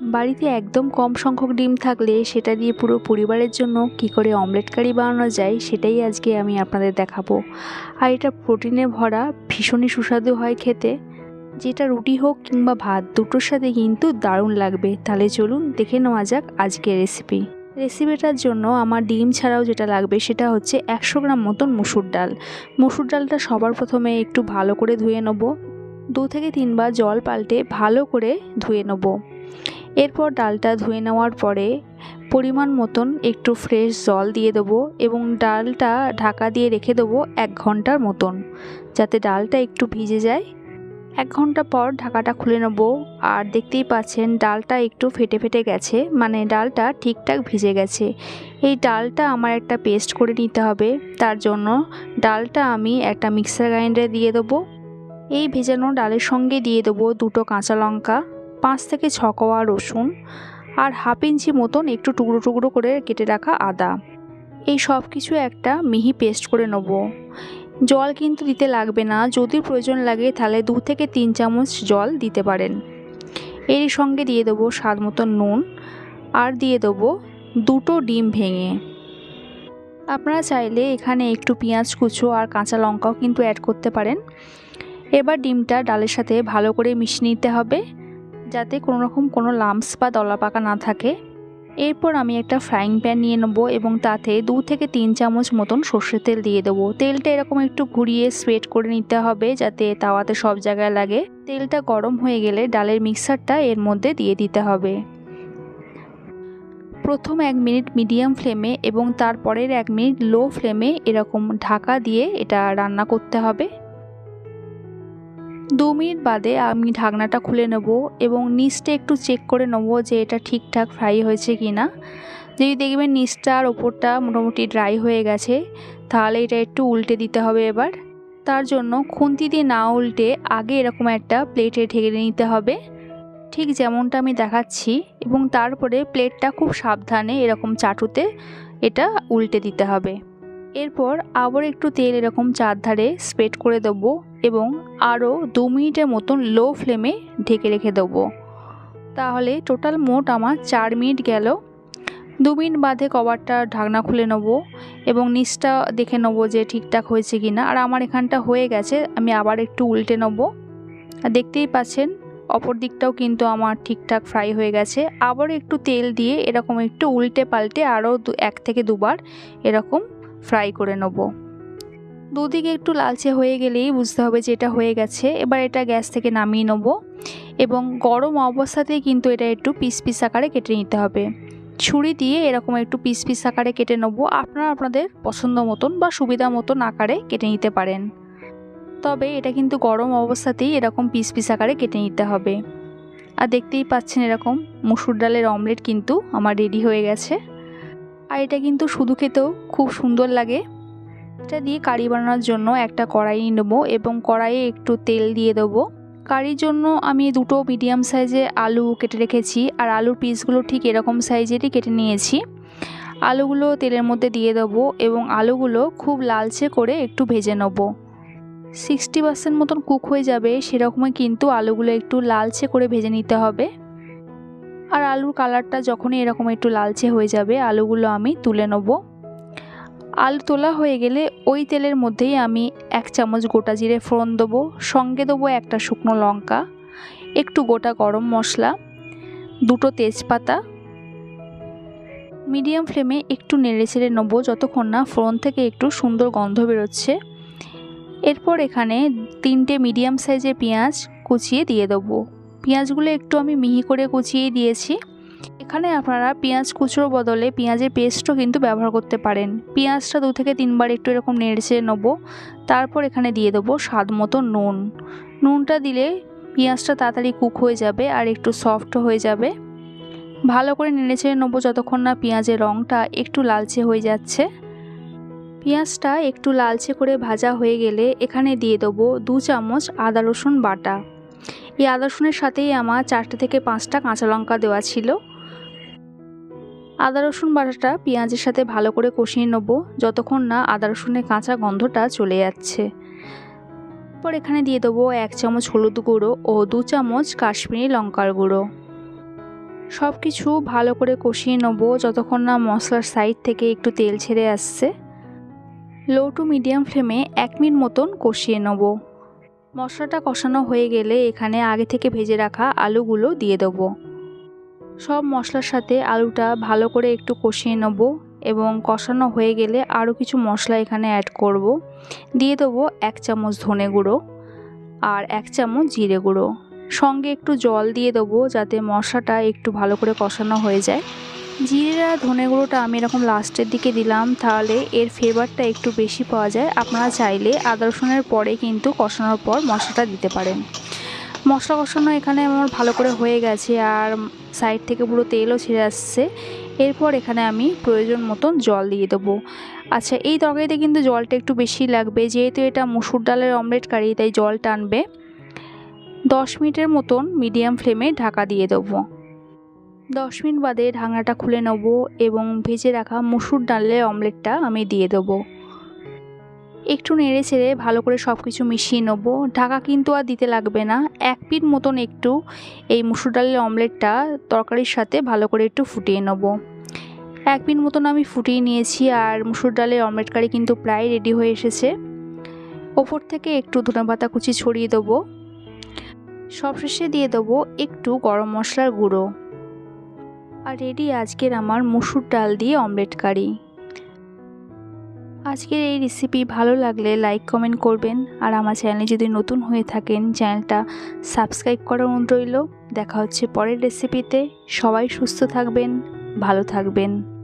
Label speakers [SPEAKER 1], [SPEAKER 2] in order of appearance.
[SPEAKER 1] বাড়িতে একদম কম সংখ্যক ডিম থাকলে সেটা দিয়ে পুরো পরিবারের জন্য কি করে অমলেট কারি বানানো যায়, সেটাই আজকে আমি আপনাদের দেখাবো। আর এটা প্রোটিনে ভরা, ভীষণই সুস্বাদু হয় খেতে। যেটা রুটি হোক কিংবা ভাত, দুটোর সাথে কিন্তু দারুণ লাগবে। তাহলে চলুন দেখে নেওয়া যাক আজকের রেসিপি রেসিপিটার জন্য আমার ডিম ছাড়াও যেটা লাগবে সেটা হচ্ছে একশো গ্রাম মতন মুসুর ডাল। মুসুর ডালটা সবার প্রথমে একটু ভালো করে ধুয়ে নেব। দু থেকে তিনবার জল পাল্টে ভালো করে ধুয়ে নেব। এরপর ডালটা ধুয়ে নেওয়ার পরে পরিমাণ মতন একটু ফ্রেশ জল দিয়ে দেবো এবং ডালটা ঢাকা দিয়ে রেখে দেবো এক ঘণ্টার মতন, যাতে ডালটা একটু ভিজে যায়। এক ঘণ্টা পর ঢাকাটা খুলে নেব আর দেখতেই পাচ্ছেন ডালটা একটু ফেটে ফেটে গেছে মানে ডালটা ঠিকঠাক ভিজে গেছে। এই ডালটা আমার একটা পেস্ট করে নিতে হবে, তার জন্য ডালটা আমি একটা মিক্সার গ্রাইন্ডারে দিয়ে দেবো। এই ভেজানো ডালের সঙ্গে দিয়ে দেবো দুটো কাঁচা লঙ্কা। পাঁচ থেকে ছ কোয়া রসুন আর হাফ ইঞ্চি মতন একটু টুকরো টুকরো করে কেটে রাখা আদা। এই সব কিছু একটা মিহি পেস্ট করে নেব। জল কিন্তু দিতে লাগবে না। যদি প্রয়োজন লাগে তাহলে দু থেকে তিন চামচ জল দিতে পারেন। এর সঙ্গে দিয়ে দেবো স্বাদ মতন নুন আর দিয়ে দেবো দুটো ডিম ভেঙে। আপনারা চাইলে এখানে একটু পেঁয়াজ কুচো আর কাঁচা লঙ্কাও কিন্তু অ্যাড করতে পারেন। এবার ডিমটা ডালের সাথে ভালো করে মিশিয়ে নিতে হবে। যাতে কোনো রকম কোনো লাম্পস বা দলা পাকা না থাকে। এরপর আমি একটা ফ্রাইং প্যান নিয়ে নেব এবং তাতে দু থেকে তিন চামচ মতন সর্ষের তেল দিয়ে দেবো। তেলটা এরকম একটু ঘুরিয়ে স্প্রেড করে নিতে হবে যাতে তাওয়াতে সব জায়গায় লাগে। তেলটা গরম হয়ে গেলে ডালের মিক্সারটা এর মধ্যে দিয়ে দিতে হবে। প্রথম এক মিনিট মিডিয়াম ফ্লেমে এবং তারপরের এক মিনিট লো ফ্লেমে এরকম ঢাকা দিয়ে এটা রান্না করতে হবে। দু মিনিট বাদে আমি ঢাকনাটা খুলে নেব এবং নিচটা একটু চেক করে নেব যে এটা ঠিকঠাক ফ্রাই হয়েছে কি না যদি দেখবেন নিচটা আর ওপরটা মোটামুটি ড্রাই হয়ে গেছে, তাহলে এটা একটু উল্টে দিতে হবে এবার। তার জন্য খুন্তি দিয়ে না উল্টে আগে এরকম একটা প্লেটে ঢেকে নিতে হবে। ঠিক যেমনটা আমি দেখাচ্ছি এবং তারপরে প্লেটটা খুব সাবধানে এরকম চাটুতে এটা উল্টে দিতে হবে। এরপর আবার একটু তেল এরকম চারধারে স্প্রেড করে দেবো এবং আরও দু মিনিটের মতন লো ফ্লেমে ঢেকে রেখে দেবো। তাহলে টোটাল মোট আমার চার মিনিট গেল। দু মিনিট বাদে কভারটা ঢাকনা খুলে নেব এবং নিচটা দেখে নেব যে ঠিকঠাক হয়েছে কি না আর আমার এখানটা হয়ে গেছে, আমি আবার একটু উল্টে নেব। আর দেখতেই পাচ্ছেন, অপর দিকটাও কিন্তু আমার ঠিকঠাক ফ্রাই হয়ে গেছে। আবার একটু তেল দিয়ে এরকম একটু উল্টে পাল্টে আরও এক থেকে দুবার এরকম ফ্রাই করে নেব। দুদিকে একটু লালচে হয়ে গেলেই বুঝতে হবে যে এটা হয়ে গেছে। এবার এটা গ্যাস থেকে নামিয়ে নেব এবং গরম অবস্থাতেই কিন্তু এটা একটু পিস পিস আকারে কেটে নিতে হবে। ছুরি দিয়ে এরকম একটু পিস পিস আকারে কেটে নেব। আপনারা আপনাদের পছন্দ মতন বা সুবিধা মতন আকারে কেটে নিতে পারেন। তবে এটা কিন্তু গরম অবস্থাতেই এরকম পিস পিস আকারে কেটে নিতে হবে। আর দেখতেই পাচ্ছেন এরকম মুসুর ডালের অমলেট কিন্তু আমার রেডি হয়ে গেছে। আর এটা কিন্তু শুধু খেতেও খুব সুন্দর লাগে। এটা দিয়ে কারি বানানোর জন্য একটা কড়াই নেব এবং কড়াইয়ে একটু তেল দিয়ে দেবো। কারির জন্য আমি দুটো মিডিয়াম সাইজে আলু কেটে রেখেছি আর আলুর পিসগুলো ঠিক এরকম সাইজেরই কেটে নিয়েছি। আলুগুলো তেলের মধ্যে দিয়ে দেবো এবং আলুগুলো খুব লালচে করে একটু ভেজে নেব। সিক্সটি পার্সেন্ট মতন কুক হয়ে যাবে, সেরকমই কিন্তু আলুগুলো একটু লালচে করে ভেজে নিতে হবে। আর আলুর কালারটা যখনই এরকম একটু লালচে হয়ে যাবে, আলুগুলো আমি তুলে নেব। আলু তোলা হয়ে গেলে ওই তেলের মধ্যেই আমি এক চামচ গোটা জিরে ফোড়ন দেবো, সঙ্গে দেবো একটা শুকনো লঙ্কা, একটু গোটা গরম মশলা, দুটো তেজপাতা। মিডিয়াম ফ্লেমে একটু নেড়ে ছেড়ে নেব যতক্ষণ না ফোড়ন থেকে একটু সুন্দর গন্ধ বেরোচ্ছে। এরপর এখানে তিনটে মিডিয়াম সাইজের পেঁয়াজ কুচিয়ে দিয়ে দেবো। পেঁয়াজগুলো একটু আমি মিহি করে কুচিয়ে দিয়েছি। এখানে আপনারা পেঁয়াজ কুচোর বদলে পেঁয়াজের পেস্টও কিন্তু ব্যবহার করতে পারেন। পেঁয়াজটা দু থেকে তিনবার একটু এরকম নেড়ে নেব। তারপর এখানে দিয়ে দেবো স্বাদ মতো নুন। নুনটা দিলে পেঁয়াজটা তাড়াতাড়ি কুক হয়ে যাবে আর একটু সফট হয়ে যাবে। ভালো করে নেড়ে ছেড়ে নেব যতক্ষণ না পেঁয়াজের রঙটা একটু লালচে হয়ে যাচ্ছে। পেঁয়াজটা একটু লালচে করে ভাজা হয়ে গেলে এখানে দিয়ে দেবো দু চামচ আদা রসুন বাটা। এই আদা রসুনের সাথেই আমার চারটে থেকে পাঁচটা কাঁচা লঙ্কা দেওয়া ছিল। আদা, রসুন বাটাটা পেঁয়াজের সাথে ভালো করে কষিয়ে নেব, যতক্ষণ না আদা, রসুনের কাঁচা গন্ধটা চলে যাচ্ছে। এরপর এখানে দিয়ে দেবো এক চামচ হলুদ গুঁড়ো ও দু চামচ কাশ্মীরি লঙ্কার গুঁড়ো। সব কিছু ভালো করে কষিয়ে নেব, যতক্ষণ না মশলার সাইড থেকে একটু তেল ছেড়ে আসছে। লো টু মিডিয়াম ফ্লেমে এক মিনিট মতন কষিয়ে নেব। মশলাটা কষানো হয়ে গেলে এখানে আগে থেকে ভেজে রাখা আলুগুলো দিয়ে দেবো। সব মশলার সাথে আলুটা ভালো করে একটু কষিয়ে নেব এবং কষানো হয়ে গেলে আরও কিছু মশলা এখানে অ্যাড করব। দিয়ে দেবো এক চামচ ধনে গুঁড়ো আর এক চামচ জিরে গুঁড়ো। সঙ্গে একটু জল দিয়ে দেবো যাতে মশলাটা একটু ভালো করে কষানো হয়ে যায়। জিরে ধনে গুঁড়োটা আমি এরকম লাস্টের দিকে দিলাম, তাহলে এর ফ্লেভারটা একটু বেশি পাওয়া যায়। আপনারা চাইলে আদা, রসুনের পরে কিন্তু কষানোর পর মশলাটা দিতে পারেন। মশলা কষানো এখানে আমার ভালো করে হয়ে গেছে, আর সাইড থেকে পুরো তেলও ছেড়ে আসছে। এরপর এখানে আমি প্রয়োজন মতন জল দিয়ে দেবো। আচ্ছা এই তরকারিতে কিন্তু জলটা একটু বেশি লাগবে, যেহেতু এটা মুসুর ডালের অমলেট কারি তাই জল টানবে। দশ মিনিটের মতন মিডিয়াম ফ্লেমে ঢাকা দিয়ে দেবো। দশ মিনিট বাদে ঢাকনাটা খুলে নেব এবং ভেজে রাখা মুসুর ডালের অমলেটটা আমি দিয়ে দেবো। একটু নেড়ে ছেড়ে ভালো করে সব কিছু মিশিয়ে নেব। ঢাকা কিন্তু আর দিতে লাগবে না। এক পিট মতন একটু এই মুসুর ডালের অমলেটটা তরকারির সাথে ভালো করে একটু ফুটিয়ে নেব। এক পিট মতন আমি ফুটিয়ে নিয়েছি আর মুসুর ডালের অমলেট কারি কিন্তু প্রায় রেডি হয়ে এসেছে। ওপর থেকে একটু ধনেপাতা কুচি ছড়িয়ে দেবো। সবশেষে দিয়ে দেবো একটু গরম মশলার গুঁড়ো। আর রেডি, আজকের আমার মুসুর ডাল দিয়ে অমলেট কারি। আজকের এই রেসিপি ভালো লাগলে লাইক কমেন্ট করবেন। আর আমার চ্যানেলে যদি নতুন হয়ে থাকেন চ্যানেলটা সাবস্ক্রাইব করার অনুরোধ রইল। দেখা হচ্ছে পরের রেসিপিতে সবাই সুস্থ থাকবেন, ভালো থাকবেন।